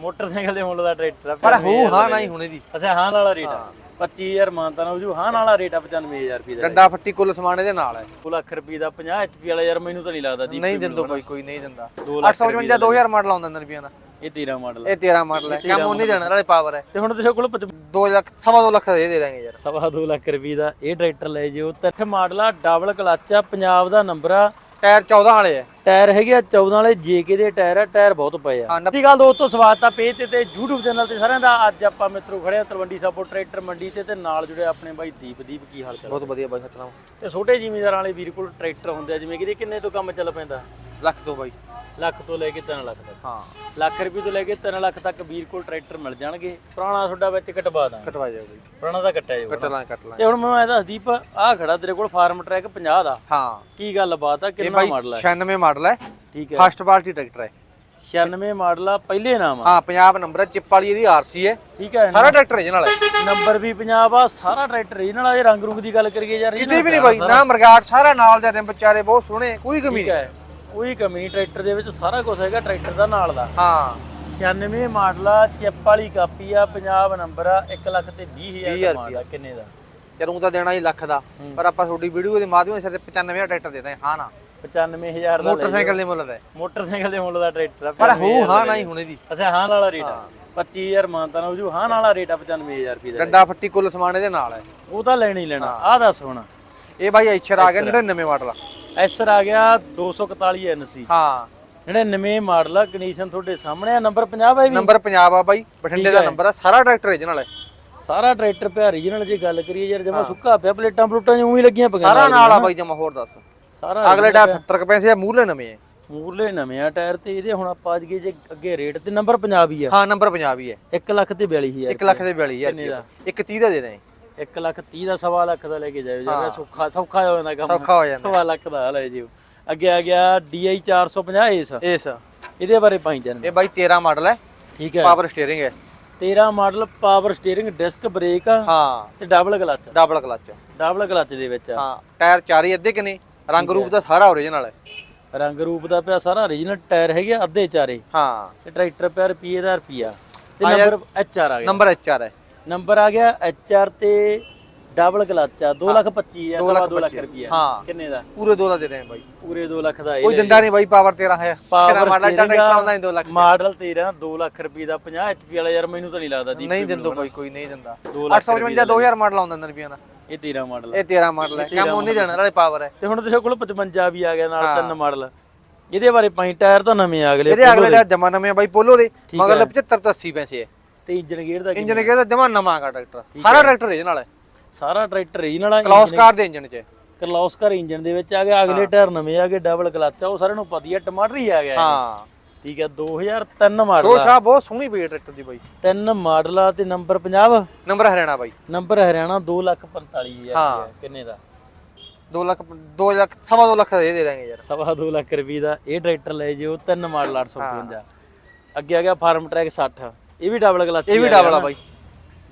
Motorcycle ਦੇ ਮੁੱਲ ਦਾ tractor ਆ ਪਰ 95,000 ਹੂ ਹਾਂ ਦਾ ਨਾ ਹੀ ਹੁਣੇ ਦੀ। ਅੱਛਾ ਹਾਂ ਵਾਲਾ ਰੇਟ ਆ। 25000 ਮਾਨਤਾ ਨਾ ਹੋ ਜੂ ਹਾਂ ਵਾਲਾ ਰੇਟ ਆ 95000 ਰੁਪਏ ਦਾ ਡੰਡਾ ਫੱਟੀ ਕੁੱਲ ਸਮਾਨ ਇਹਦੇ ਨਾਲ ਹੈ। 2 ਲੱਖ ਰੁਪਏ ਦਾ 50 HP ਵਾਲਾ ਯਾਰ ਮੈਨੂੰ ਤਾਂ ਨਹੀਂ ਲੱਗਦਾ ਦੀਪ ਨਹੀਂ ਦਿੰਦੋ ਬਾਈ ਕੋਈ ਨਹੀਂ ਦਿੰਦਾ। ਦੋ ਲੱਖ 855 2000 ਮਾਡਲ ਆਉਂਦਾ ਰੁਪਈਆ ਦਾ। ਇਹ 13 ਮਾਡਲ ਇਹ 13 ਮਾਡਲ ਹੈ ਕੰਮ ਉਹ ਨਹੀਂ ਦੇਣਾ ਨਾਲੇ ਪਾਵਰ ਹੈ। ਤੇ ਹੁਣ ਤੇਰੇ ਕੋਲ 2 ਲੱਖ ਸਵਾ 2 ਲੱਖ ਦੇ ਦੇ ਦਾਂਗੇ ਯਾਰ। ਸਵਾ 2 ਲੱਖ ਰੁਪਏ ਦਾ ਇਹ ਟਰੈਕਟਰ ਲੈ ਜਿਓ। 8 ਮਾਡਲ ਆ ਡਬਲ ਕਲਚ ਆ ਪੰਜਾਬ ਦਾ ਨੰਬਰ ਆ। ਟਾਇਰ 14 ਵਾਲੇ ਹੈ ਟਾਇਰ ਹੈਗੇ ਆ 14 ਵਾਲੇ ਜੇਕੇ ਦੇ ਟਾਇਰ ਆ ਟਾਇਰ ਬਹੁਤ ਪਏ ਆ। ਸ਼੍ਰੀ ਅਕਾਲ ਦੋਸਤੋ ਸਵਾਗਤ ਆ ਪੇਜ ਤੇ ਤੇ YouTube ਚੈਨਲ ਤੇ ਸਾਰਿਆਂ ਦਾ। ਅੱਜ ਆਪਾਂ ਮਿੱਤਰੋ ਖੜੇ ਆ ਤਲਵੰਡੀ ਸਾਬੋ ਟਰੈਕਟਰ ਮੰਡੀ ਤੇ ਤੇ ਨਾਲ ਜੁੜੇ ਆਪਣੇ ਬਾਈ ਦੀਪ ਦੀਪ ਕੀ ਹਾਲ ਚਾਲ ਬਹੁਤ ਵਧੀਆ ਬਾਈ ਸਤਨਾਮ ਤੇ ਛੋਟੇ ਜ਼ਿਮੀਂਦਾਰਾਂ ਵਾਲੇ ਵੀਰ ਕੋਲ ਟਰੈਕਟਰ ਹੁੰਦੇ ਆ ਜਿਵੇਂ ਕਿ ਕਿੰਨੇ ਤੋਂ ਕੰਮ ਚੱਲ ਪੈਂਦਾ? ਲੱਖ ਤੋਂ ਬਾਈ। ਲੱਖ ਤੋਂ ਲੈ ਕੇ 3 ਲੱਖ ਤੱਕ। ਹਾਂ। ਲੱਖ ਰੁਪਏ ਤੋਂ ਲੈ ਕੇ 3 ਲੱਖ ਤੱਕ ਵੀਰ ਕੋਲ ਟਰੈਕਟਰ ਮਿਲ ਜਾਣਗੇ। ਪੁਰਾਣਾ ਤੁਹਾਡਾ ਵਿੱਚ ਕਟਵਾ ਦਾਂਗੇ। ਕਟਵਾ ਜਾਓ ਬਾਈ। ਪੁਰਾਣਾ ਤਾਂ ਕੱਟਿਆ ਜਾਊਗਾ ਕੱਟ ਲਾਂ ਕੱਟ ਲਾਂ ਤੇ ਹੁਣ ਮੈਨੂੰ ਇਹ ਦੱਸ ਦੀਪ ਆਹ ਖੜਾ ਤੇਰੇ ਕੋਲ ਫਾਰਮ ਟਰੈਕ 50 ਦਾ। ਹਾਂ। ਕੀ ਗੱਲ ਬਾਤ ਆ? ਕਿੰਨਾ ਮਾਡਲ ਹੈ 96 ਮਾਡਲ ਹੈ। ਠੀਕ ਹੈ। ਫਸਟ ਪਾਰਟੀ ਟਰੈਕਟਰ ਹੈ। 96 ਮਾਡਲ ਆ ਪਹਿਲੇ ਨਾਮ ਆ। ਹਾਂ ਪੰਜਾਬ ਨੰਬਰ ਹੈ ਚਿੱਪ ਵਾਲੀ ਇਹਦੀ ਆਰਸੀ ਹੈ। ਠੀਕ ਹੈ। ਸਾਰਾ ਟਰੈਕਟਰ ਇਹਦੇ ਨਾਲ ਹੈ। ਨੰਬਰ ਵੀ ਪੰਜਾਬ ਆ ਸਾਰਾ ਟਰੈਕਟਰ ਇਹਨਾਂ ਨਾਲ ਇਹ ਰੰਗ ਰੁੰਗ ਦੀ ਗੱਲ ਕਰੀਏ ਯਾਰ ਕਿਤੇ ਵੀ ਨਹੀਂ ਬਾਈ। ਨਾ ਮਰਗਾਟ ਸਾਰਾ ਨਾਲ ਦੇ ਰਿਮ ਵਿਚਾਰੇ ਬਹੁਤ ਸੋਹਣੇ ਕੋਈ ਕਮੀ ਠੀਕ ਨਹੀਂ। ਹੈ ਕੋਈ ਕਮੀ ਨਹੀਂ ਟਰੈਕਟਰ ਦੇ ਵਿੱਚ ਸਾਰਾ ਕੁਝ ਹੈਗਾ ਟਰੈਕਟਰ ਦਾ ਨਾਲ ਦਾ। ਹਾਂ। 96 ਮਾਡਲ ਆ ਚਿੱਪ ਵਾਲੀ ਕਾਪੀ ਆ ਪੰਜਾਬ ਨੰਬਰ ਆ 1 ਲੱਖ ਤੇ 20000 ਦਾ ਮਾਡਲ ਆ ਕਿੰਨੇ ਦਾ? ਚਲੂੰ ਤਾਂ ਦੇਣਾ ਹੀ ਲੱਖ ਦਾ ਪਰ ਆਪਾਂ ਤੁਹਾਡੀ ਵੀਡੀਓ ਦੇ ਮਾਧਿਅਮ ਸਿਰ 95000 ਟਰੈਕਟਰ ਦੇ ਦਾਂਗੇ ਹਾਂ ਨਾ। 95000 ਦਾ ਮੋਟਰਸਾਈਕਲ ਦੇ ਮੁੱਲ ਦਾ। ਹੈ। ਮੋਟਰਸਾਈਕਲ ਦੇ ਮੁੱਲ ਦਾ ਟਰੈਕਟਰ ਆ ਪਰ 95,000 ਹੂ ਹਾਂ ਨਾ ਹੀ ਹੁਣੇ ਦੀ ਅੱਛਾ ਹਾਂ ਵਾਲਾ ਰੇਟ ਆ। 25000 ਮਾਨਤਾ ਨਾ ਹੋ ਜੂ ਹਾਂ ਵਾਲਾ ਰੇਟ ਆ 95000 ਰੁਪਏ ਦਾ ਡੰਡਾ ਫੱਟੀ ਕੁੱਲ ਸਮਾਨ ਇਹਦੇ ਨਾਲ ਹੈ। ਉਹ ਤਾਂ ਲੈਣਾ ਹੀ ਲੈਣਾ ਆਹ ਦੱਸ ਹੁਣ। ਇਹ ਬਾਈ ਐਚਰ ਆ ਗਿਆ 99 ਮਾਡਲ ਆ। ਐਸਰ ਆ ਗਿਆ 241 ਐਨਸੀ ਹਾਂ। 99 ਮਾਡਲ ਆ ਕੰਡੀਸ਼ਨ ਤੁਹਾਡੇ ਸਾਹਮਣੇ ਆ। ਨੰਬਰ 50 ਹੈ ਵੀ? ਨੰਬਰ ਪੰਜਾਬ ਆ ਬਾਈ ਬਠਿੰਡੇ ਦਾ ਨੰਬਰ ਆ ਸਾਰਾ ਟਰੈਕਟਰ ਇਹਦੇ ਨਾਲ ਹੈ। ਸਾਰਾ ਟਰੈਕਟਰ ਪਿਆ ਰੀਜਨਲ ਜੇ ਗੱਲ ਕਰੀਏ ਯਾਰ ਜਮਾ ਸੁੱਕਾ ਪਿਆ ਪਲੇਟਾਂ ਪਲੂਟਾਂ ਜਿਉਂ ਹੀ ਲੱਗੀਆਂ ਪਈਆਂ ਸਾਰਾ ਨਾਲ ਆ ਬਾਈ ਜਮਾ ਹੋਰ ਦੱਸ। ਸਾਰਾ ਅਗਲੇ ਟਾਇਰ 70 ਕੁ ਪੈਸੇ ਆ ਮੂਹਰਲੇ ਨਵੇਂ ਆ। ਮੂਰਲੇ ਨਵੇਂ ਆ ਟਾਇਰ ਤੇ ਇਹਦੇ ਹੁਣ ਆਪਾਂ ਅੱਜ ਜੇ ਅੱਗੇ ਰੇਟ ਤੇ ਨੰਬਰ ਪੰਜਾਬ ਆ। ਹਾਂ ਨੰਬਰ ਪੰਜਾਬ ਹੈ 1 ਲੱਖ ਤੇ 42000 1 ਲੱਖ ਦੇ 42000 ਕਿੰਨੇ ਦਾ? ਇੱਕ 30 ਦਾ ਦੇ ਦਾਂਗੇ 1 ਲੱਖ 30 ਦਾ ਸਵਾ ਲੱਖ ਦਾ ਲੈ ਕੇ ਜਾਇਓ ਜਿਵੇਂ ਸੌਖਾ ਸੌਖਾ ਹੋ ਜਾਂਦਾ ਕੰਮ। ਸੌਖਾ ਹੋ ਜਾਂਦਾ। ਸਵਾ ਲੱਖ ਦਾ ਲੈ ਜਿਓ। ਅੱਗੇ ਆ ਗਿਆ DI 450 ਏਸ। ਇਸ ਇਹਦੇ ਬਾਰੇ ਪਾਈ ਜਾਂਦੇ ਇਹ ਬਾਈ 13 ਮਾਡਲ ਹੈ। ਠੀਕ ਹੈ। ਪਾਵਰ ਸਟੀਅਰਿੰਗ ਹੈ। 13 model power steering disc brake ਹਾਂ। ਤੇ double clutch double clutch double clutch ਦੇ ਵਿੱਚ ਹਾਂ। ਟਾਇਰ ਚਾਰੇ ਅੱਧੇ ਕਿਨੇ ਰੰਗ ਰੂਪ ਦਾ ਸਾਰਾ ਓਰੀਜਨਲ ਹੈ। ਰੰਗ ਰੂਪ ਦਾ ਪਿਆ ਸਾਰਾ origignal ਟਾਇਰ ਹੈਗੇ ਅੱਧੇ ਚਾਰੇ। ਹਾਂ। ਤੇ ਟਰੈਕਟਰ ਪਿਆ ਰੁਪਏ ਦਾ ਰੁਪਿਆ ਤੇ ਨੰਬਰ HR ਆ ਗਿਆ। ਨੰਬਰ ਐਚਆਰ ਹੈ। ਨੰਬਰ ਆ ਗਿਆ HR ਤੇ ਡਬਲ ਕਲਚ ਆ 2 ਲੱਖ 25 ਆ ਸਵਾ 2 ਲੱਖ ਰੁਪਿਆ ਹਾਂ। ਕਿੰਨੇ ਦਾ? ਪੂਰੇ ਦੋ ਦਾ ਦੇ ਰਹੇ ਬਾਈ। ਪੂਰੇ 2 ਲੱਖ ਦਾ ਇਹ ਕੋਈ ਦਿੰਦਾ ਨਹੀਂ ਬਾਈ ਪਾਵਰ 13 ਹੈ। ਪਾਵਰ ਮਾਡਲ ਟਰੈਕਟਰ ਆਉਂਦਾ ਨਹੀਂ 2 ਲੱਖ ਮਾਡਲ 13 2 ਲੱਖ ਰੁਪਏ ਦਾ 50 HP ਵਾਲਾ ਯਾਰ ਮੈਨੂੰ ਤਾਂ ਨਹੀਂ ਲੱਗਦਾ ਦੀਪ ਨਹੀਂ ਦਿੰਦੋ ਬਾਈ ਕੋਈ ਨਹੀਂ ਦਿੰਦਾ। ਦੋ ਲੱਖ 855 2000 ਮਾਡਲ ਆਉਂਦਾ ਰੁਪਈਆ ਦਾ ਇਹ 13 ਮਾਡਲ ਇਹ 13 ਮਾਡਲ ਹੈ ਕੰਮ ਉਹ ਨਹੀਂ ਦੇਣਾ ਨਾਲੇ ਪਾਵਰ ਹੈ। ਤੇ ਹੁਣ ਤੇਰੇ ਕੋਲ 55 ਵੀ ਆ ਗਿਆ ਨਾਲ ਤਿੰਨ ਮਾਡਲ। ਇਹਦੇ ਬਾਰੇ ਪਾਈ ਟਾਇਰ ਤਾਂ ਨਵੇਂ ਆ ਗਏ ਇਹਦੇ ਅਗਲੇ ਦਾ। ਜਮਾ ਨਵੇਂ ਆ ਬਾਈ ਪੋਲੋ ਦੇ। ਮਗਰ 75 ਤੋਂ 80 ਪੈਸੇ ਹੈ ਤੇ ਇੰਜਨ ਗੇਅਰ ਦਾ? ਇੰਜਨ ਕਿਹਦਾ ਜਮਾ ਨਵਾਂ ਦਾ ਟਰੈਕਟਰ। ਸਾਰਾ ਟਰੈਕਟਰ ਇਹਦੇ ਨਾਲ ਹੈ। ਸਾਰਾ ਟਰੈਕਟਰ ਰੀਜਨਲ ਆ ਕਲੌਸ ਕਾਰ ਦੇ ਇੰਜਨ 'ਚ। ਹੈ। ਕਰਲੌਸਕਰ ਇੰਜਨ ਦੇ ਵਿੱਚ ਆ ਗਿਆ ਅਗਲੇ ਟਾਇਰ ਨਵੇਂ ਆ ਗਏ ਡਬਲ ਕਲਚ ਆ ਉਹ ਸਾਰਿਆਂ ਨੂੰ ਪਤਾ ਟਮਾਟਰ ਹੀ ਆ ਗਿਆ। ਹਾਂ। ਠੀਕ ਹੈ 2003 ਮਾਡਲ ਦੋ ਆ ਸ਼ਾਹ ਬਹੁਤ ਸੋਹਣੀ ਪਈ ਟਰੈਕਟਰ ਦੀ ਬਾਈ। ਤਿੰਨ ਮਾਡਲ ਆ ਤੇ ਨੰਬਰ 50 ਨੰਬਰ ਹਰਿਆਣਾ ਬਾਈ। ਨੰਬਰ ਹਰਿਆਣਾ 245000 ਹਾਂ। ਕਿੰਨੇ ਦਾ? 2 ਲੱਖ 2 ਲੱਖ ਸਵਾ 2 ਲੱਖ ਦਾ ਦੇ ਦਾਂਗੇ ਯਾਰ। ਸਵਾ 2 ਲੱਖ ਰੁਪਏ ਦਾ ਇਹ ਟਰੈਕਟਰ ਲੈ ਜਿਓ ਤਿੰਨ ਮਾਡਲ 855 ਅੱਗੇ ਆ ਗਿਆ ਫਾਰਮ ਟਰੈਕ 60 ਇਹ ਵੀ ਡਬਲ ਕਲਚ ਇਹ ਵੀ ਡਬਲ ਆ ਬਾਈ।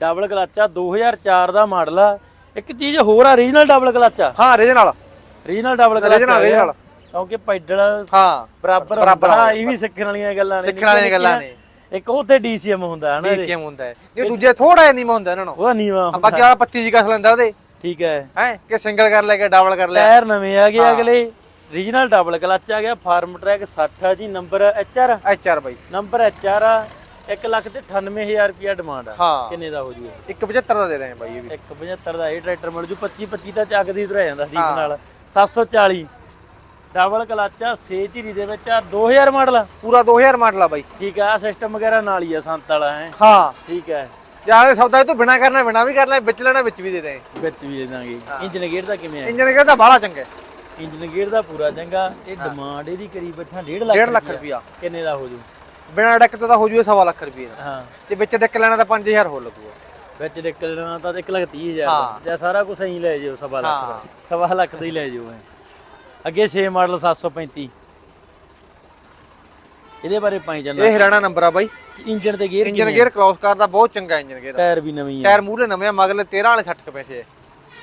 ਡਬਲ ਕਲਚ ਆ 2004 ਦਾ ਮਾਡਲ ਆ। ਇੱਕ ਚੀਜ਼ ਹੋਰ ਆ ਰੀਜਨਲ ਡਬਲ ਕਲਚ ਆ। ਹਾਂ ਰੀਜਨਲ ਰੀਜਨਲ ਡਬਲ ਕਲਚ ਗਿਆ। original। ਕਿਉਂਕਿ ਪੈਡਲ ਹਾਂ ਬਰਾਬਰ ਬਰਾਬਰ ਇਹ ਵੀ ਸਿੱਖਣ ਵਾਲੀਆਂ ਗੱਲਾਂ ਨੇ ਸਿੱਖਣ ਵਾਲੀਆਂ ਗੱਲਾਂ ਨੇ। ਇੱਕ ਉੱਥੇ ਡੀਸੀਐਮ ਹੁੰਦਾ ਹਨਾ ਇਹਦੇ। ਡੀਸੀਐਮ ਹੁੰਦਾ ਹੈ। ਇਹ ਦੂਜੇ ਥੋੜਾ ਜਿਹਾ ਨੀਵਾਂ ਹੁੰਦਾ ਇਹਨਾਂ ਨੂੰ ਉਹਦਾ ਨੀਵਾ ਆ ਬਾਕੀ ਵਾਲਾ ਪੱਤੀ ਜੀ ਕਸ ਲੈਂਦਾ ਉਹਦੇ। ਠੀਕ ਹੈ। ਹੈ ਕਿ ਸਿੰਗਲ ਕਰ ਲੈ ਕੇ ਡਬਲ ਕਰ ਲਿਆ। ਟਾਇਰ ਨਵੇਂ ਆ ਗਏ ਅਗਲੇ। ਰੀਜਨਲ ਡਬਲ ਕਲਚ ਆ ਗਿਆ ਫਾਰਮ ਟਰੈਕ 60 ਆ ਜੀ ਨੰਬਰ ਐਚਆਰ ਐਚਆਰ ਬਾਈ। ਨੰਬਰ ਐਚਆਰ ਆ। 1 ਲੱਖ ਤੇ 98000 ਰੁਪਿਆ ਡਿਮਾਂਡ ਆ। ਹਾਂ। ਕਿੰਨੇ ਦਾ ਹੋ ਜੂਗਾ? 175 ਦਾ ਦੇ ਰਹੇ ਬਾਈ ਇਹ ਵੀ। 175 ਦਾ ਇਹ ਟਰੈਕਟਰ ਮਿਲ ਜੂ 25 25 ਦਾ ਚੱਕ ਦੀ ਤੁਰਿਆ ਜਾਂਦਾ ਦੀਪ ਨਾਲ। 740 ਡਬਲ ਕਲਚ ਆ ਸੇ ਝੀਰੀ ਦੇ ਵਿੱਚ ਆ 2000 ਮਾਡਲ ਆ। ਪੂਰਾ 2000 ਮਾਡਲ ਆ ਬਾਈ। ਠੀਕ ਆ ਸਿਸਟਮ ਵਗੈਰਾ ਨਾਲ ਹੀ ਆ ਸੰਤ ਵਾਲਾ ਹੈ। ਹਾਂ। ਠੀਕ ਹੈ ਯਾਰ ਸੌਦਾ ਇਹ ਤੋਂ ਬਿਨਾ ਕਰਨਾ ਬਿਨਾ ਵੀ ਕਰ ਲੈ ਵਿੱਚ ਲੈਣਾ ਵਿੱਚ ਵੀ ਦੇ ਦੇ ਵਿੱਚ ਵੀ ਦੇ ਦਾਂਗੇ। ਇੰਜਨ ਗੇਅਰ ਦਾ ਕਿਵੇਂ ਆ? ਇੰਜਨ ਕਿਹਦਾ ਬਾਹਲਾ ਚੰਗਾ। ਹੈ ਇੰਜਨ ਗੇਅਰ ਦਾ ਪੂਰਾ ਚੰਗਾ। ਇਹ ਡਿਮਾਂਡ ਇਹਦੀ ਕਰੀ ਬੈਠਾ 1.5 ਲੱਖ 1.5 ਲੱਖ। ਰੁਪਿਆ ਕਿੰਨੇ ਦਾ ਹੋ ਜੂ? ਬਿਨਾ ਡੈਕ ਤੋਂ ਤਾਂ ਹੋ ਜੂਏ ਸਵਾ ਲੱਖ ਰੁਪਏ ਦਾ। ਹਾਂ। ਤੇ ਵਿੱਚ ਡੈਕ ਲੈਣਾ ਤਾਂ 5000 ਹੋਰ ਲੱਗੂਗਾ। ਵਿੱਚ ਨਿਕਲਣਾ ਤਾਂ 1 ਲੱਖ 30 ਹਜ਼ਾਰ ਦਾ। ਜਾਂ ਸਾਰਾ ਕੁਝ ਐਂ ਲੈ ਜਿਓ ਸਵਾ ਲੱਖ ਦਾ। ਸਵਾ ਲੱਖ ਦਾ ਹੀ ਲੈ ਜਿਓ। ਅੱਗੇ 6 ਮਾਡਲ 735 ਇਹਦੇ ਬਾਰੇ ਪਾਈ ਜਾਂਦਾ ਇਹ ਹਰਿਆਣਾ ਨੰਬਰ ਆ ਬਾਈ। ਇੰਜਨ ਤੇ ਗੇਅਰ ਇੰਜਨ ਗੇਅਰ ਕ੍ਰਾਸ ਕਰਦਾ ਬਹੁਤ ਚੰਗਾ ਇੰਜਨ ਗੇਅਰ ਟਾਇਰ ਵੀ ਨਵੀਂ ਆ। ਟਾਇਰ ਮੂਹਰੇ ਨਵੇਂ ਆ ਮਗਲੇ 13 ਵਾਲੇ 60 ਕੁ ਪੈਸੇ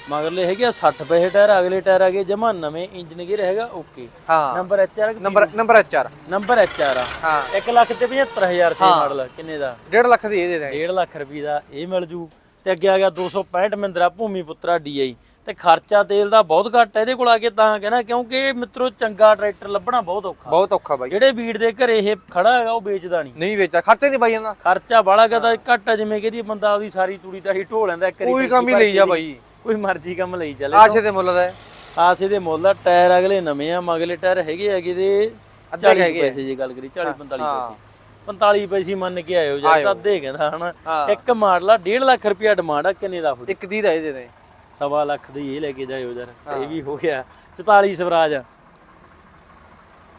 ਮਗਰਲੇ ਹੈਗੇ ਆ 60 ਪੈਸੇ ਟਾਇਰ ਅਗਲੇ ਟਾਇਰ ਆ ਗਏ ਜਮਾ ਨਵੇਂ ਇੰਜਨ ਗੇਅਰ ਹੈਗਾ ਓਕੇ। ਹਾਂ। Number HR number number HR number HR ਆ। ਹਾਂ। 1 ਲੱਖ ਤੇ 75000 ਸੀ ਮਾਡਲ ਕਿੰਨੇ ਦਾ? 1.5 ਲੱਖ ਦੀ ਇਹ ਦੇ। ਦੇਣਗੇ 1.5 ਲੱਖ ਰੁਪਏ ਦਾ ਇਹ ਮਿਲ ਜੂ। ਤੇ ਅੱਗੇ ਆ ਗਿਆ 265 ਮਹਿੰਦਰਾ ਭੂਮੀ ਪੁੱਤਰਾ ਡੀਆਈ ਤੇ ਖਰਚਾ ਤੇਲ ਦਾ ਬਹੁਤ ਘੱਟ ਹੈ ਇਹਦੇ ਕੋਲ ਆ ਕੇ ਤਾਂ ਕਹਿਣਾ ਕਿਉਂਕਿ ਮਿੱਤਰੋ ਚੰਗਾ ਟਰੈਕਟਰ ਲੱਭਣਾ ਬਹੁਤ ਔਖਾ। ਬਹੁਤ ਔਖਾ ਬਾਈ। ਜਿਹੜੇ ਵੀਰ ਦੇ ਘਰੇ ਇਹ ਖੜਾ ਹੈਗਾ ਉਹ ਵੇਚਦਾ ਨਹੀਂ। ਨਹੀਂ ਵੇਚਿਆ ਖਰਚੇ ਨਹੀਂ ਬਾਈ ਜਾਂਦਾ ਖਰਚਾ ਬਾਲਾ ਕਰਦਾ ਘੱਟ ਜਿਵੇਂ ਕਿ ਦੀ ਬੰਦਾ ਉਹਦੀ ਸਾਰੀ ਤੂੜੀ ਤਾਹੀ ਢੋ ਲੈਂਦਾ ਇੱਕ ਵਾਰੀ ਕੋਈ ਕੰਮ ਹੀ ਲਈ ਜਾ ਬਾਈ। ਕੋਈ ਮਰਜ਼ੀ ਕੰਮ ਲਈ ਚੱਲੇ ਆਸ਼ੇ ਦੇ ਮੁੱਲ ਦਾ ਹੈ। ਆਸੇ ਦੇ ਮੁੱਲ ਆ ਟਾਇਰ ਅਗਲੇ ਨਵੇਂ ਆ ਮਗਲੇ ਟਾਇਰ ਹੈਗੇ ਹੈਗੇ ਦੇ ਅੱਧੇ 40 ਹੈਗੇ ਆ। ਪੈਸੇ ਜੇ ਗੱਲ ਕਰੀ 40 45 ਪੈਸੇ। 45 ਪੈਸੇ ਮੰਨ ਕੇ ਆਇਓ ਜਾਂ ਤਾਂ ਅੱਧੇ ਕਹਿੰਦਾ ਹਨਾ। ਇੱਕ ਮਾਡਲ ਆ 1.5 ਲੱਖ ਰੁਪਿਆ ਡਿਮਾਂਡ ਆ ਕਿੰਨੇ ਦਾ ਇੱਕ ਦੀ ਦਾ ਇਹ ਦੇ ਦੇ। ਸਵਾ ਲੱਖ ਦੀ ਇਹ ਲੈ ਕੇ ਜਾਇਓ ਯਾਰ ਇਹ ਵੀ ਹੋ ਗਿਆ। 44 ਸਵਰਾਜ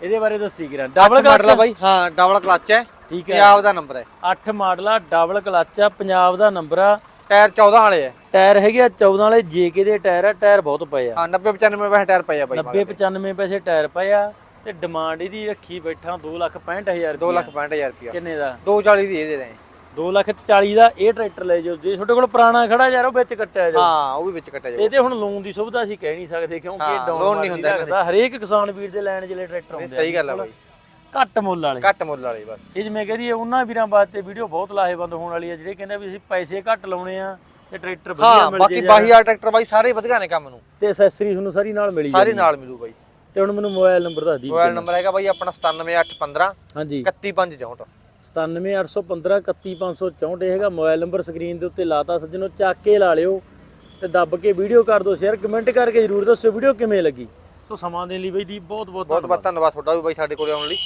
ਇਹਦੇ ਬਾਰੇ ਦੱਸੀ ਕਰਾਂ। ਡਬਲ ਮਾਡਲ ਆ ਬਾਈ। ਹਾਂ ਡਬਲ ਕਲਚ ਹੈ ਠੀਕ ਹੈ ਪੰਜਾਬ ਦਾ ਨੰਬਰ ਹੈ 8 ਮਾਡਲ ਆ ਡਬਲ ਕਲਚ ਆ ਪੰਜਾਬ ਦਾ ਨੰਬਰ ਆ। ਟਾਇਰ 14 ਵਾਲੇ ਹੈ ਟਾਇਰ ਹੈਗੇ ਆ 14 ਵਾਲੇ ਜੇਕੇ ਦੇ ਟਾਇਰ ਆ ਟਾਇਰ ਬਹੁਤ ਪਏ ਆ। ਹਾਂ 90 95 ਪੈਸੇ ਟਾਇਰ ਪਏ ਆ ਬਾਈ 90 95 ਪੈਸੇ ਟਾਇਰ ਪਏ ਆ ਤੇ ਡਿਮਾਂਡ ਇਹਦੀ ਰੱਖੀ ਬੈਠਾ 2 ਲੱਖ 65000 2 ਰੁਪਏ ਲੱਖ 65000 ਰੁਪਿਆ ਕਿੰਨੇ ਦਾ? 240 ਦੀ ਇਹ ਦੇ ਦੇ 2 ਲੱਖ 40 ਦਾ ਇਹ ਟਰੈਕਟਰ ਲੈ ਜਾਓ। ਜੇ ਤੁਹਾਡੇ ਕੋਲ ਪੁਰਾਣਾ ਖੜਾ ਯਾਰ ਉਹ ਵਿੱਚ ਕੱਟਿਆ ਜਾਓ ਹਾਂ ਉਹ ਵੀ ਵਿੱਚ ਕੱਟਿਆ ਜਾਊ। ਇਹਦੇ ਹੁਣ ਲੋਨ ਦੀ ਸੁਵਿਧਾ ਅਸੀਂ ਕਹਿ ਨਹੀਂ ਸਕਦੇ ਕਿਉਂਕਿ ਡਾਊਨ ਨਹੀਂ ਹੁੰਦਾ ਰੱਖਦਾ। ਹਰੇਕ ਕਿਸਾਨ ਵੀਰ ਦੇ ਲੈਣ ਜਿਹੜੇ ਟਰੈਕਟਰ ਹੁੰਦੇ ਸਹੀ ਗੱਲ ਹੈ ਬਾਈ। ਆ ਘੱਟ ਮੁੱਲ ਵਾਲੇ। ਘੱਟ ਮੁੱਲ ਵਾਲੀ ਬਸ। ਇਹ ਜਿਵੇਂ ਕਹਦੀ ਉਹਨਾਂ ਵੀਰਾਂ ਵਾਸਤੇ ਵੀਡੀਓ ਬਹੁਤ ਲਾਹੇਵੰਦ ਹੋਣ ਵਾਲੀ ਆ ਜਿਹੜੇ ਕਹਿੰਦੇ ਵੀ ਅਸੀਂ ਪੈਸੇ ਘੱਟ ਲਾਉਣੇ ਆ ਤੇ ਟਰੈਕਟਰ ਵਧੀਆ ਹਾਂ ਮਿਲ ਬਾਕੀ ਜੇ ਬਾਹੀਆ ਟਰੈਕਟਰ ਬਾਈ ਸਾਰੇ ਵਧੀਆ ਨੇ ਕੰਮ ਨੂੰ। ਤੇ ਐਕਸੈਸਰੀ ਤੁਹਾਨੂੰ ਸਾਰੀ ਨਾਲ ਮਿਲੀ ਸਾਰੇ ਨਾਲ ਮਿਲੂ ਬਾਈ। ਤੇ ਹੁਣ ਮੈਨੂੰ ਮੋਬਾਈਲ ਨੰਬਰ ਦੱਸ ਦੀ ਮੋਬਾਈਲ ਨੰਬਰ ਹੈਗਾ ਬਾਈ ਆਪਣਾ 97815 ਹਾਂਜੀ। 31564 97815 31564 ਇਹ ਹੈਗਾ ਮੋਬਾਈਲ ਨੰਬਰ ਸਕਰੀਨ ਦੇ ਉੱਤੇ ਲਾਤਾ ਸੱਜਣੋ ਚੱਕ ਕੇ ਲਾ ਲਿਓ ਤੇ ਦੱਬ ਕੇ ਵੀਡੀਓ ਕਰ ਦਿਓ ਸ਼ੇਅਰ ਕਮੈਂਟ ਕਰਕੇ ਜਰੂਰ ਦੱਸਿਓ ਵੀਡੀਓ ਕਿਵੇਂ ਲੱਗੀ? ਸੋ ਸਮਾਂ ਦੇਣ ਲਈ ਬਈ ਦੀ ਬਹੁਤ ਬਹੁਤ ਬਹੁਤ ਬਹੁਤ ਧੰਨਵਾਦ ਤੁਹਾਡਾ ਵੀ ਬਾਈ ਸਾਡੇ ਕੋਲੇ ਆਉਣ ਲਈ।